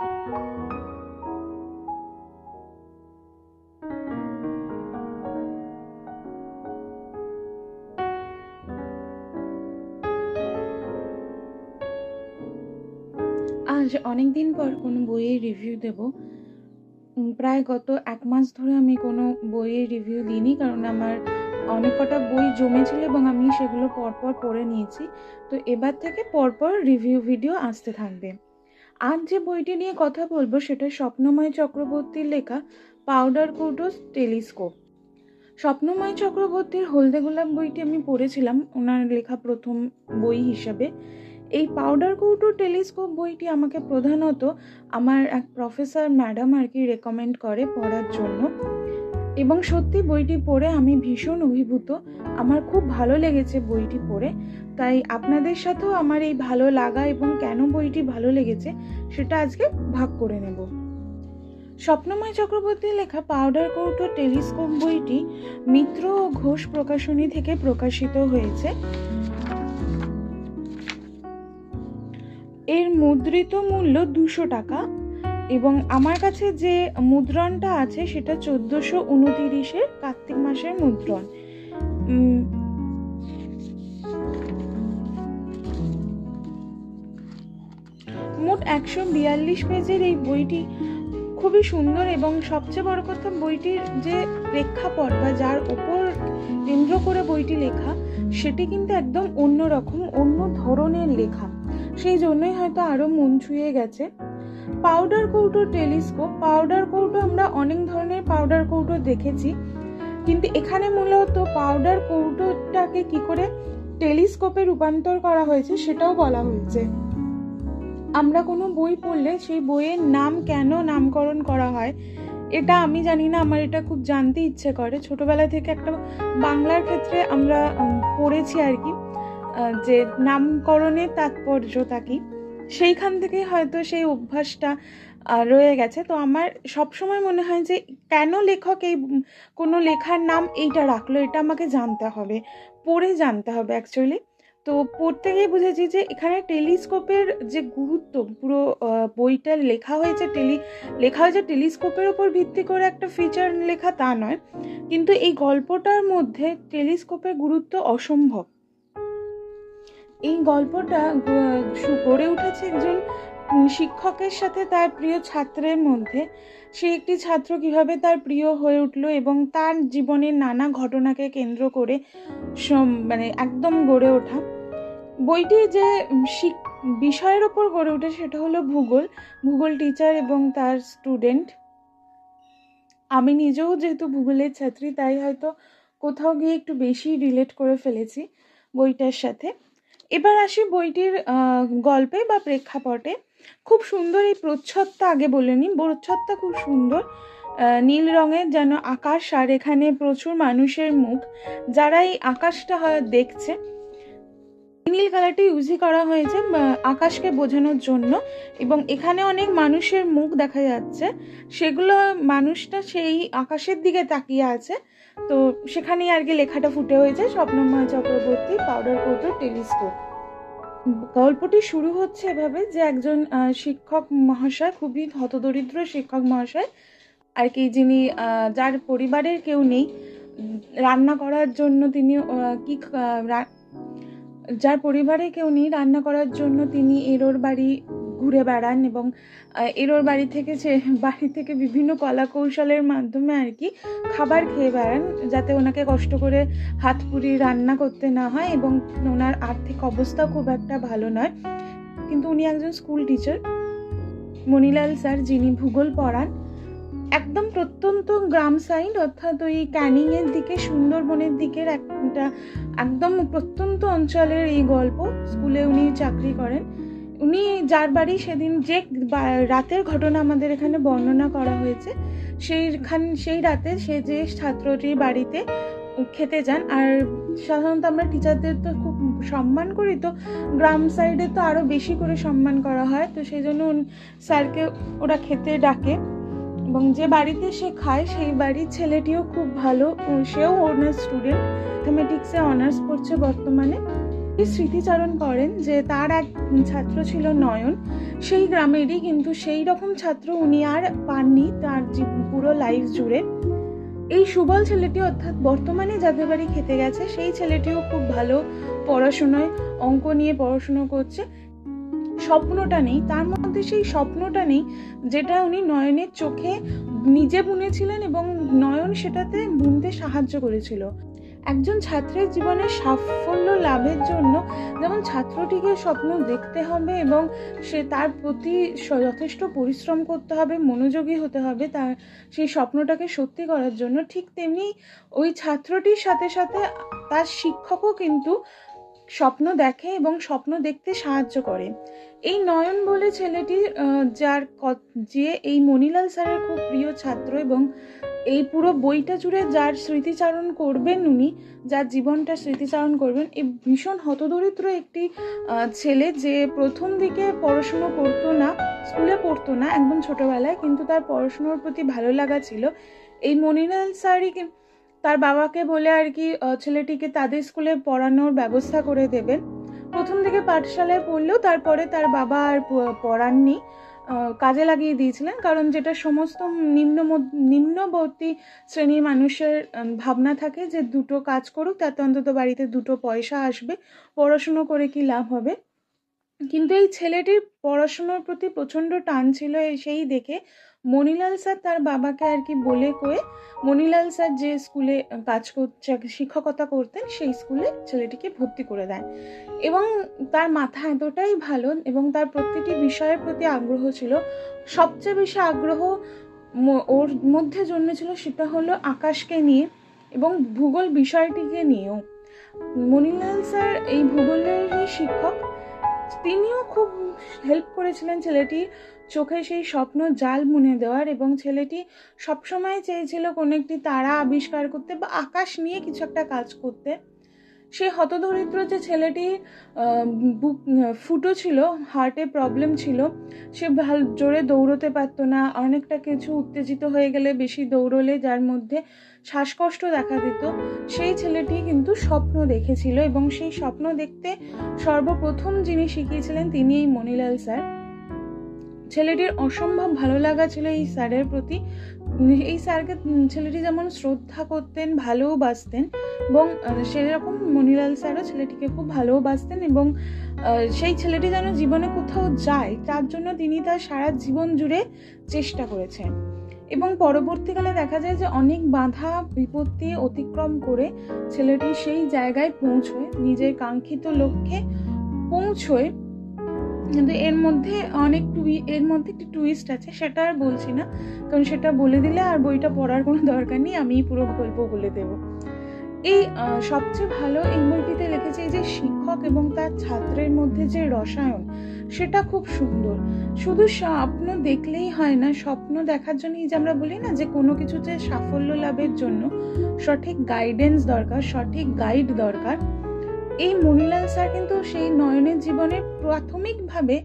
আজ অনেক দিন পর কোনো বইয়ের রিভিউ দেব। প্রায় গত এক মাস ধরে আমি কোনো বইয়ের রিভিউ দিইনি কারণ আমার অনেক কটা বই জমেছিল এবং আমি সেগুলো পরপর পড়ে নিয়েছি। তো এবার থেকে পরপর রিভিউ ভিডিও আসতে থাকবে। আজ যে বইটি নিয়ে কথা বলব সেটা স্বপ্নময় চক্রবর্তীর লেখা পাউডার কোটোস টেলিস্কোপ। স্বপ্নময় চক্রবর্তীর হলদে গোলাপ বইটি আমি পড়েছিলাম, ওনার লেখা প্রথম বই হিসাবে। এই পাউডার কৌটো টেলিস্কোপ বইটি আমাকে প্রধানত আমার এক প্রফেসর ম্যাডাম আর কি রেকমেন্ড করে পড়ার জন্য। এবং সত্যি বইটি পড়ে আমি ভীষণ অভিভূত। আমার খুব ভালো লেগেছে বইটি পড়ে। তাই আপনাদের সাথেও আমার এই ভালো লাগা এবং কেন বইটি ভালো লেগেছে সেটা আজকে ভাগ করে নেব। স্বপ্নময় চক্রবর্তীর লেখা পাউডার কৌটো টেলিস্কোপ বইটি মিত্র ও ঘোষ প্রকাশনী থেকে প্রকাশিত হয়েছে। এর মুদ্রিত মূল্য দুশো টাকা। এবং আমার কাছে যে মুদ্রণটা আছে সেটা চোদ্দোশো উনতিরিশের কার্তিক মাসের মুদ্রণ। মোট একশো বিয়াল্লিশ পেজের এই বইটি খুবই সুন্দর এবং সবচেয়ে বড় কথা বইটির যে প্রেক্ষাপট বা যার ওপর কেন্দ্র করে বইটি লেখা, সেটি কিন্তু একদম অন্য রকম, অন্য ধরনের লেখা। সেই জন্যই হয়তো আরও মন ছুঁয়ে গেছে। পাউডার কৌটো টেলিস্কোপ, পাউডার কৌটো আমরা অনেক ধরনের পাউডার কৌটো দেখেছি, কিন্তু এখানে মূলত পাউডার কৌটোটাকে কি করে টেলিস্কোপে রূপান্তর করা হয়েছে সেটাও বলা হয়েছে। আমরা কোনো বই পড়লে সেই বইয়ের নাম কেন নামকরণ করা হয়, এটা আমি জানি না, আমার এটা খুব জানতে ইচ্ছে করে। ছোটবেলা থেকে একটা বাংলার ক্ষেত্রে আমরা পড়েছি আর কি। যে নামকরণের তাৎপর্যতা কি সেইখান থেকে হয়তো সেই অভ্যাসটা রয়ে গেছে। তো আমার সবসময় মনে হয় যে, কেন লেখক এই কোনো লেখার নাম এইটা রাখল, এটা আমাকে জানতে হবে, পড়ে জানতে হবে অ্যাকচুয়ালি তো পড়তে গিয়ে বুঝেছি যে, এখানে টেলিস্কোপের যে গুরুত্ব, পুরো বইটা লেখা হয়েছে টেলি, লেখা হয়েছে টেলিস্কোপের ওপর ভিত্তি করে একটা ফিচার লেখা তা নয়। কিন্তু এই গল্পটার মধ্যে টেলিস্কোপের গুরুত্ব অসম্ভব। এই গল্পটা গড়ে উঠেছে একজন শিক্ষকের সাথে তার প্রিয় ছাত্রের মধ্যে। সে একটি ছাত্র কীভাবে তার প্রিয় হয়ে উঠল এবং তার জীবনের নানা ঘটনাকে কেন্দ্র করে মানে একদম গড়ে ওঠা। বইটি যে বিষয়ের ওপর গড়ে ওঠে সেটা হলো ভূগোল ভূগোল টিচার এবং তার স্টুডেন্ট। আমি নিজেও যেহেতু ভূগোলের ছাত্রী, তাই হয়তো কোথাও গিয়ে একটু বেশি রিলেট করে ফেলেছি বইটার সাথে। এবার আসি বইটির গল্পে বা প্রেক্ষাপটে। খুব সুন্দর এই প্রচ্ছদটা আগে বলে নিই। প্রচ্ছদটা খুব সুন্দর। নীল রঙের যেন আকাশ আর এখানে প্রচুর মানুষের মুখ। যারা এই আকাশটা হয় দেখছে নীল কালারটি ইউজই করা হয়েছে আকাশকে বোঝানোর জন্য। এবং এখানে অনেক মানুষের মুখ দেখা যাচ্ছে। সেগুলো, মানুষটা সেই আকাশের দিকে তাকিয়ে আছে। তো সেখানেই আর কি লেখাটা ফুটে হয়েছে, স্বপ্নময় চক্রবর্তী পাউডার কৌটো টেলিস্কোপ গল্পটি শুরু হচ্ছে এভাবে যে একজন শিক্ষক মহাশয়, খুবই হতদরিদ্র শিক্ষক মহাশয়, আর কি যিনি যার পরিবারের কেউ নেই রান্না করার জন্য তিনি কি যার পরিবারে কেউ নেই, রান্না করার জন্য তিনি এরোর বাড়ি ঘুরে বেড়ান এবং এরোর বাড়ি থেকে সে, বাড়ি থেকে বিভিন্ন কলা কৌশলের মাধ্যমে আর কি খাবার খেয়ে বেড়ান যাতে ওনাকে কষ্ট করে হাত পুড়ি রান্না করতে না হয় এবং ওনার আর্থিক অবস্থা খুব একটা ভালো নয়। কিন্তু উনি একজন স্কুল টিচার। মণিলাল স্যার, যিনি ভূগোল পড়ান, একদম প্রত্যন্ত গ্রাম সাইড, অর্থাৎ ওই ক্যানিংয়ের দিকে, সুন্দরবনের দিকের একটা, একদম প্রত্যন্ত অঞ্চলের এই গল্প, স্কুলে উনি চাকরি করেন। উনি যার বাড়ি সেদিন যে রাতের ঘটনা আমাদের এখানে বর্ণনা করা হয়েছে, সেইখান, সেই রাতে সে যে ছাত্রটির বাড়িতে খেতে যান, আর সাধারণত আমরা টিচারদের তো খুব সম্মান করি, তো গ্রাম সাইডে তো আরও বেশি করে সম্মান করা হয়, তো সেই জন্য স্যারকে ওরা খেতে ডাকে। এবং যে বাড়িতে সে খায়, সেই বাড়ির ছেলেটিও খুব ভালো। সেও অনার্স স্টুডেন্ট ম্যাথামেটিক্সে অনার্স পড়ছে বর্তমানে। স্মৃতিচারণ করেন যে তার এক ছাত্র ছিল নয়ন। সেই গ্রামেরই কিন্তু সেই রকম ছাত্র উনি আর পাননি তার পুরো লাইফ জুড়ে। এই সুবল ছেলেটি অর্থাৎ বর্তমানে যাদের বাড়ি খেতে গেছে। সেই ছেলেটিও খুব ভালো পড়াশোনায় অঙ্ক নিয়ে পড়াশুনো করছে। স্বপ্নটা নেই, তার মধ্যে সেই স্বপ্নটা নেই যেটা উনি নয়নের চোখে নিজে বুনেছিলেন এবং নয়ন সেটাতে বুনতে সাহায্য করেছিল। একজন ছাত্রের জীবনে সাফল্য লাভের জন্য যেমন ছাত্রটিকে স্বপ্ন দেখতে হবে এবং সে তার প্রতি যথেষ্ট পরিশ্রম করতে হবে, মনোযোগী হতে হবে, তার সেই স্বপ্নটাকে সত্যি করার জন্য ঠিক তেমনি ওই ছাত্রটির সাথে সাথে তার শিক্ষকও কিন্তু স্বপ্ন দেখে এবং স্বপ্ন দেখতে সাহায্য করে। এই নয়ন বলে ছেলেটি যার যে এই মনিলাল স্যারের খুব প্রিয় ছাত্র এবং এই পুরো বইটা জুড়ে যার স্মৃতিচারণ করবেন উনি, যার জীবনটা স্মৃতিচারণ করবেন এই ভীষণ হতদরিদ্র একটি ছেলে যে প্রথম দিকে পড়াশুনো করতো না, স্কুলে পড়তো না একদম ছোটবেলায়, কিন্তু তার পড়াশুনোর প্রতি ভালো লাগা ছিল। এই মনিলাল স্যারই তার বাবাকে বলে আর কি ছেলেটিকে তাদের স্কুলে পড়ানোর ব্যবস্থা করে দেবেন প্রথম থেকে পাঠশালায় পড়লেও তারপরে তার বাবা আর পড়াননি। কাজে লাগিয়ে দিয়েছিলেন, কারণ যেটা সমস্ত নিম্ন নিম্নবর্তী শ্রেণির মানুষের ভাবনা থাকে যে দুটো কাজ করুক, তাতে অন্তত বাড়িতে দুটো পয়সা আসবে, পড়াশুনো করে কি লাভ হবে। কিন্তু এই ছেলেটির পড়াশুনোর প্রতি প্রচণ্ড টান ছিল সেই দেখে মণিলাল স্যার তার বাবাকে আর কি বলে কয়ে মণিলাল স্যার যে স্কুলে কাজ করছে শিক্ষকতা করতেন সেই স্কুলে ছেলেটিকে ভর্তি করে দেয় এবং তার মাথা এতটাই ভালো এবং তার প্রতিটি বিষয়ের প্রতি আগ্রহ ছিল। সবচেয়ে বেশি আগ্রহ ওর মধ্যে জন্মেছিল সেটা হলো আকাশকে নিয়ে এবং ভূগোল বিষয়টিকে নিয়েও। মণিলাল স্যার এই ভূগোলের শিক্ষক তিনিও খুব হেল্প করেছিলেন ছেলেটি চোখে সেই স্বপ্ন জাল মুনে দেওয়ার এবং ছেলেটি সবসময় চেয়েছিল কোনো একটি তারা আবিষ্কার করতে বা আকাশ নিয়ে কিছু একটা কাজ করতে। সেই হতদরিদ্র যে ছেলেটি বুক, ফুটো ছিল হার্টে প্রবলেম ছিল, সে ভালো, জোরে দৌড়তে পারতো না, অনেকটা কিছু উত্তেজিত হয়ে গেলে বেশি দৌড়লে, যার মধ্যে শ্বাসকষ্ট দেখা দিত। সেই ছেলেটি কিন্তু স্বপ্ন দেখেছিল এবং সেই স্বপ্ন দেখতে সর্বপ্রথম যিনি শিখিয়েছিলেন তিনি এই মনিলাল স্যার। ছেলেটির অসম্ভব ভালো লাগা ছিল এই স্যারের প্রতি। এই স্যারকে ছেলেটি যেমন শ্রদ্ধা করতেন ভালোবাসতেন এবং সেরকম মনিলাল স্যারও ছেলেটিকে খুব ভালোবাসতেন এবং সেই ছেলেটি যেন জীবনে কোথাও যায়, তার জন্য তিনি তার সারা জীবন জুড়ে চেষ্টা করেছেন। এবং পরবর্তীকালে দেখা যায় যে অনেক বাধা, বিপত্তি অতিক্রম করে ছেলেটি সেই জায়গায় পৌঁছয়, নিজের কাঙ্ক্ষিত লক্ষ্যে পৌঁছয়। কিন্তু এর মধ্যে অনেক টুই এর মধ্যে একটি টুইস্ট আছে, সেটা আর বলছি না। কারণ সেটা বলে দিলে আর বইটা পড়ার কোনো দরকার নেই, আমি পুরো গল্প বলে দেব। এই সবচেয়ে ভালো এই বইটিতে লিখেছে যে শিক্ষক এবং তার ছাত্রের মধ্যে যে রসায়ন সেটা খুব সুন্দর। শুধু স্বপ্ন দেখলেই হয় না, স্বপ্ন দেখার জন্য যে আমরা বলি না যে কোনো কিছুতে সাফল্য লাভের জন্য সঠিক গাইডেন্স দরকার, সঠিক গাইড দরকার। এই মনিলাল স্যার কিন্তু সেই নয়নের জীবনে প্রাথমিকভাবে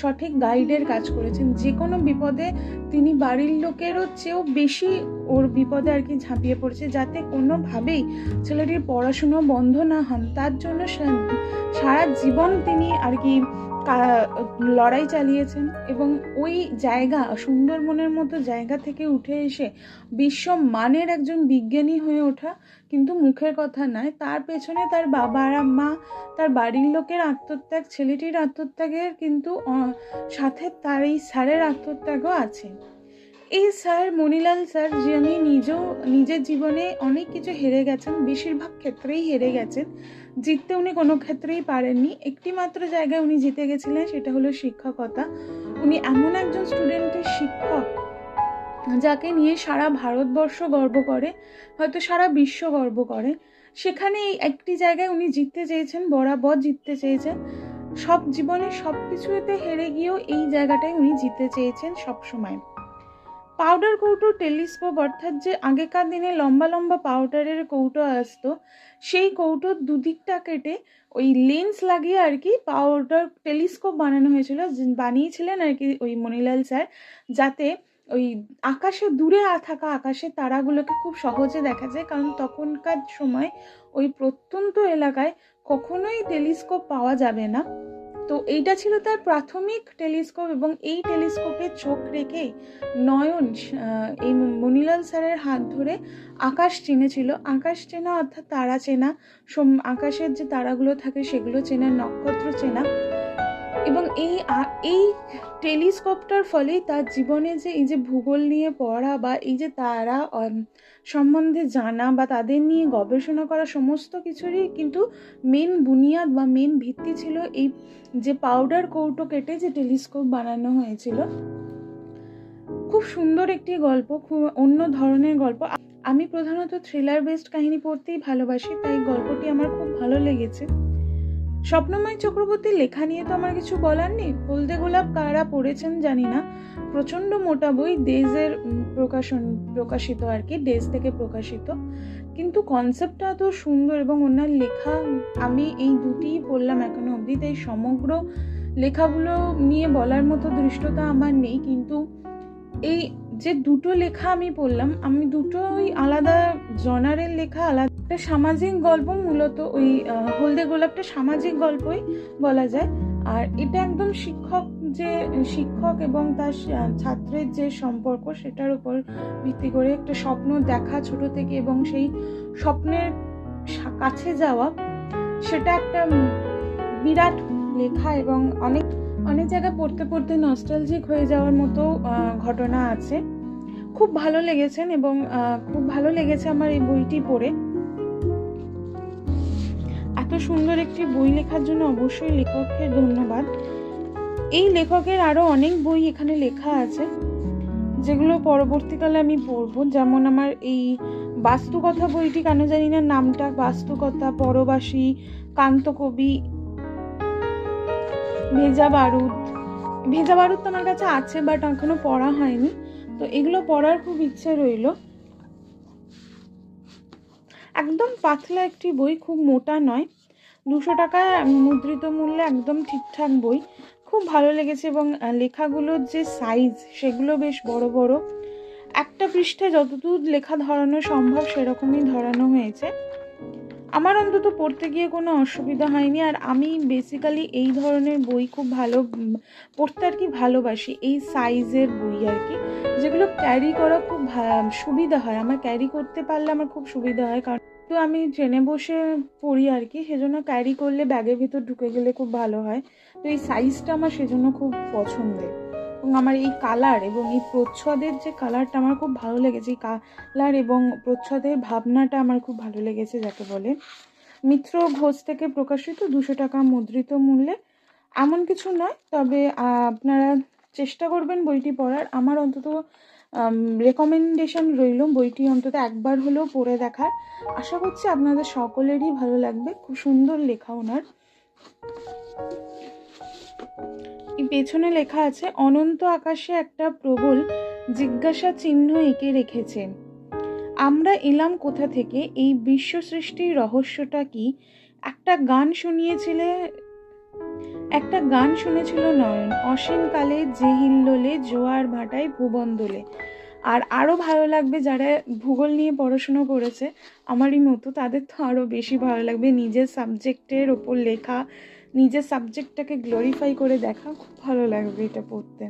সঠিক গাইডের কাজ করেছেন। যে কোনো বিপদে তিনি বাড়ির লোকেরও চেয়েও বেশি ওর বিপদে আর কি ঝাঁপিয়ে পড়ছে, যাতে কোনোভাবেই ছেলেটির পড়াশুনো বন্ধ না হন। তার জন্য সারা জীবন তিনি আর কি লড়াই চালিয়েছেন এবং ওই জায়গা, সুন্দরবনের মতো জায়গা থেকে উঠে এসে বিশ্ব মানের একজন বিজ্ঞানী হয়ে ওঠা কিন্তু মুখের কথা নয়, তার পেছনে তার বাবা আর মা তার বাড়ির লোকের আত্মত্যাগ, ছেলেটির আত্মত্যাগের কিন্তু সাথে তার এই স্যারের আত্মত্যাগও আছে। এই স্যার মণিলাল স্যার যিনি নিজেও, নিজের জীবনে অনেক কিছু হেরে গেছেন, বেশিরভাগ ক্ষেত্রেই হেরে গেছেন, জিততে উনি কোনো ক্ষেত্রেই পারেননি। একটি মাত্র জায়গায় উনি জিতে গেছিলেন, সেটা হলো শিক্ষকতা। উনি এমন একজন স্টুডেন্টের শিক্ষক যাকে নিয়ে সারা ভারতবর্ষ গর্ব করে, হয়তো সারা বিশ্ব গর্ব করে। সেখানে এই একটি জায়গায় উনি জিততে চেয়েছেন, বরাবর জিততে চেয়েছেন। সব জীবনে সব কিছুতে হেরে গিয়েও এই জায়গাটায় উনি জিততে চেয়েছেন সব সময় পাউডার কৌটো টেলিস্কোপ অর্থাৎ যে আগেকার দিনে লম্বা লম্বা পাউডারের কৌটো আসতো, সেই কৌটোর দুদিকটা কেটে ওই লেন্স লাগিয়ে আর কি পাউডার টেলিস্কোপ বানানো হয়েছিল, বানিয়েছিলেন আর কি ওই মনিলাল স্যার, যাতে ওই আকাশে দূরে থাকা আকাশের তারাগুলোকে খুব সহজে দেখা যায়, কারণ তখনকার সময় ওই প্রত্যন্ত এলাকায় কখনোই টেলিস্কোপ পাওয়া যাবে না। তো এইটা ছিল তার প্রাথমিক টেলিস্কোপ এবং এই টেলিস্কোপে চোখ রেখে নয়ন এই মনিলাল স্যারের হাত ধরে আকাশ চিনেছিল আকাশ চেনা অর্থাৎ তারা চেনা আকাশের যে তারাগুলো থাকে সেগুলো চেনা, নক্ষত্র চেনা। এবং এই এই টেলিস্কোপটার ফলেই তার জীবনে যে এই যে ভূগোল নিয়ে পড়া বা এই যে তারা সম্বন্ধে জানা বা তাদের নিয়ে গবেষণা করা সমস্ত কিছুরই কিন্তু মেন বুনিয়াদ বা মেন ভিত্তি ছিল এই যে পাউডার কৌটো কেটে যে টেলিস্কোপ বানানো হয়েছিল। খুব সুন্দর একটি গল্প, খুব অন্য ধরনের গল্প। আমি প্রধানত থ্রিলার বেসড কাহিনী পড়তেই ভালোবাসি, তাই গল্পটি আমার খুব ভালো লেগেছে। স্বপ্নময় চক্রবর্তীর লেখা নিয়ে তো আমার কিছু বলার নেই। হলদে গোলাপ কারা পড়েছেন জানি না। প্রচণ্ড মোটা বই, ডেজের প্রকাশন, প্রকাশিত আর কি, ডেজ থেকে প্রকাশিত। কিন্তু কনসেপ্টটা এত সুন্দর এবং ওনার লেখা আমি এই দুটিই পড়লাম এখনও অবধি, তাই সমগ্র লেখাগুলো নিয়ে বলার মতো দৃষ্টতা আমার নেই। কিন্তু এই যে দুটো লেখা আমি পড়লাম, আমি দুটোই আলাদা জনারের লেখা, আলাদা সামাজিক গল্প, মূলত ওই হলদে গোলাপটা সামাজিক গল্পই বলা যায়। আর এটা একদম শিক্ষক যে, শিক্ষক এবং তার ছাত্রের যে সম্পর্ক, সেটার উপর ভিত্তি করে একটা স্বপ্ন দেখা ছোট থেকে এবং সেই স্বপ্নের কাছে যাওয়া, সেটা একটা বিরাট লেখা এবং অনেক অনেক জায়গায় পড়তে পড়তে নস্টালজিক হয়ে যাওয়ার মতো ঘটনা আছে। খুব ভালো লেগেছেন এবং খুব ভালো লেগেছে আমার এই বইটি পড়ে। এত সুন্দর একটি বই লেখার জন্য অবশ্যই লেখককে ধন্যবাদ। এই লেখকের আরও অনেক বই এখানে লেখা আছে, যেগুলো পরবর্তীকালে আমি পড়ব। যেমন আমার এই বাস্তুকথা বইটি, কেন জানি না নামটা, বাস্তুকথা, পরবাসী, কান্তকবি, ভেজা বারুদ। ভেজা বারুদ তো আমার কাছে আছে, বাট এখনও পড়া হয়নি। তো এগুলো পড়ার খুব ইচ্ছে রইল। একদম পাতলা একটি বই, খুব মোটা নয়। দুশো টাকায় মুদ্রিত মূল্যে একদম ঠিকঠাক বই। খুব ভালো লেগেছে এবং লেখাগুলোর যে সাইজ সেগুলো বেশ বড় বড়। একটা পৃষ্ঠে যতদূর লেখা ধরানো সম্ভব সেরকমই ধরানো হয়েছে। আমার অন্তত পড়তে গিয়ে কোনো অসুবিধা হয়নি। আর আমি বেসিক্যালি এই ধরনের বই খুব ভালো পড়তে আর কি ভালোবাসি, এই সাইজের বই আর কি, যেগুলো ক্যারি করা খুব সুবিধা হয়। আমার ক্যারি করতে পারলে আমার খুব সুবিধা হয়, কারণ তো আমি ট্রেনে বসে পড়ি আর কি, সেজন্য ক্যারি করলে ব্যাগের ভিতর ঢুকে গেলে খুব ভালো হয়। তো এই সাইজটা আমার সেজন্য খুব পছন্দের। এবং আমার এই কালার এবং এই প্রচ্ছদের যে কালারটা আমার খুব ভালো লেগেছে, এই কালার এবং প্রচ্ছদের ভাবনাটা আমার খুব ভালো লেগেছে যাকে বলে। মিত্র ঘোষ থেকে প্রকাশিত দুশো টাকা মুদ্রিত মূল্যে এমন কিছু নয়, তবে আপনারা চেষ্টা করবেন বইটি পড়ার। আমার অন্তত রেকমেন্ডেশন রইল বইটি অন্তত একবার হলেও পড়ে দেখার। আশা করছি আপনাদের সকলেরই ভালো লাগবে। খুব সুন্দর লেখা ওনার। পেছনে লেখা আছে, অনন্ত আকাশে একটা প্রবল জিজ্ঞাসা চিহ্ন এঁকে রেখেছে আমরা এলাম কোথা থেকে? এই বিশ্ব সৃষ্টির রহস্যটা কি? একটা গান শুনিয়েছিলে, একটা গান শুনেছিল নয়ন। অসীম কালে যে হিল্লোলে, জোয়ার ভাটায় ভুবন দোলে আর আরও ভালো লাগবে, যারা ভূগোল নিয়ে পড়াশুনো করেছে, আমারই মতো, তাদের তো আরও বেশি ভালো লাগবে। নিজের সাবজেক্টের ওপর লেখা নিজের সাবজেক্টটাকে গ্লোরিফাই করে দেখা খুব ভালো লাগবে এটা পড়তে।